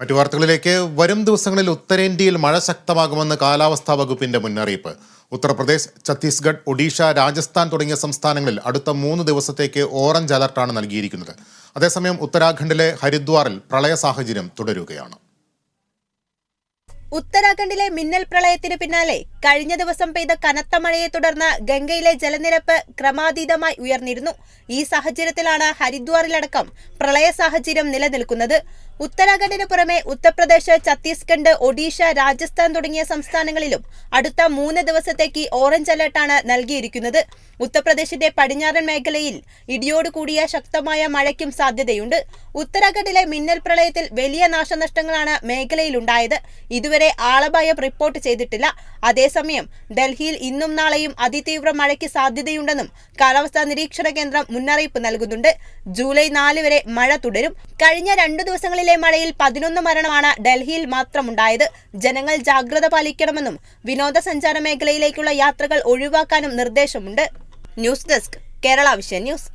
മറ്റു വാർത്തകളിലേക്ക് വരും ദിവസങ്ങളിൽ ഉത്തരേന്ത്യയിൽ മഴ ശക്തമാകുമെന്ന് കാലാവസ്ഥാ വകുപ്പിന്റെ മുന്നറിയിപ്പ്. ഉത്തർപ്രദേശ് ഛത്തീസ്ഗഡ് ഒഡീഷ രാജസ്ഥാൻ തുടങ്ങിയ സംസ്ഥാനങ്ങളിൽ അടുത്ത മൂന്ന് ദിവസത്തേക്ക് ഓറഞ്ച് അലർട്ടാണ് നൽകിയിരിക്കുന്നത്. അതേസമയം ഉത്തരാഖണ്ഡിലെ ഹരിദ്വാറിൽ പ്രളയ സാഹചര്യം തുടരുകയാണ്. ഉത്തരാഖണ്ഡിലെ മിന്നൽ പ്രളയത്തിന് പിന്നാലെ കഴിഞ്ഞ ദിവസം പെയ്ത കനത്ത മഴയെ തുടർന്ന് ഗംഗയിലെ ജലനിരപ്പ് ക്രമാതീതമായി ഉയർന്നിരുന്നു. ഈ സാഹചര്യത്തിലാണ് ഹരിദ്വാറിലടക്കം പ്രളയ സാഹചര്യം നിലനിൽക്കുന്നത്. ഉത്തരാഖണ്ഡിന് പുറമെ ഉത്തർപ്രദേശ് ഛത്തീസ്ഗഡ് ഒഡീഷ രാജസ്ഥാൻ തുടങ്ങിയ സംസ്ഥാനങ്ങളിലും അടുത്ത മൂന്ന് ദിവസത്തേക്ക് ഓറഞ്ച് അലർട്ടാണ് നൽകിയിരിക്കുന്നത്. ഉത്തർപ്രദേശിന്റെ പടിഞ്ഞാറൻ മേഖലയിൽ ഇടിയോട് കൂടിയ ശക്തമായ മഴയ്ക്കും സാധ്യതയുണ്ട്. ഉത്തരാഖണ്ഡിലെ മിന്നൽ പ്രളയത്തിൽ വലിയ നാശനഷ്ടങ്ങളാണ് മേഖലയിലുണ്ടായത്. ഇതുവരെ ആളപായം റിപ്പോർട്ട് ചെയ്തിട്ടില്ല. അതേസമയം ഡൽഹിയിൽ ഇന്നും നാളെയും അതിതീവ്ര മഴയ്ക്ക് സാധ്യതയുണ്ടെന്നും കാലാവസ്ഥാ നിരീക്ഷണ കേന്ദ്രം മുന്നറിയിപ്പ് നൽകുന്നുണ്ട്. ജൂലൈ നാല് വരെ മഴ തുടരും. കഴിഞ്ഞ രണ്ടു ദിവസങ്ങളിലെ മഴയിൽ പതിനൊന്ന് മരണമാണ് ഡൽഹിയിൽ മാത്രമുണ്ടായത്. ജനങ്ങൾ ജാഗ്രത പാലിക്കണമെന്നും വിനോദസഞ്ചാര മേഖലയിലേക്കുള്ള യാത്രകൾ ഒഴിവാക്കാനും നിർദ്ദേശമുണ്ട്. News desk Kerala vision news.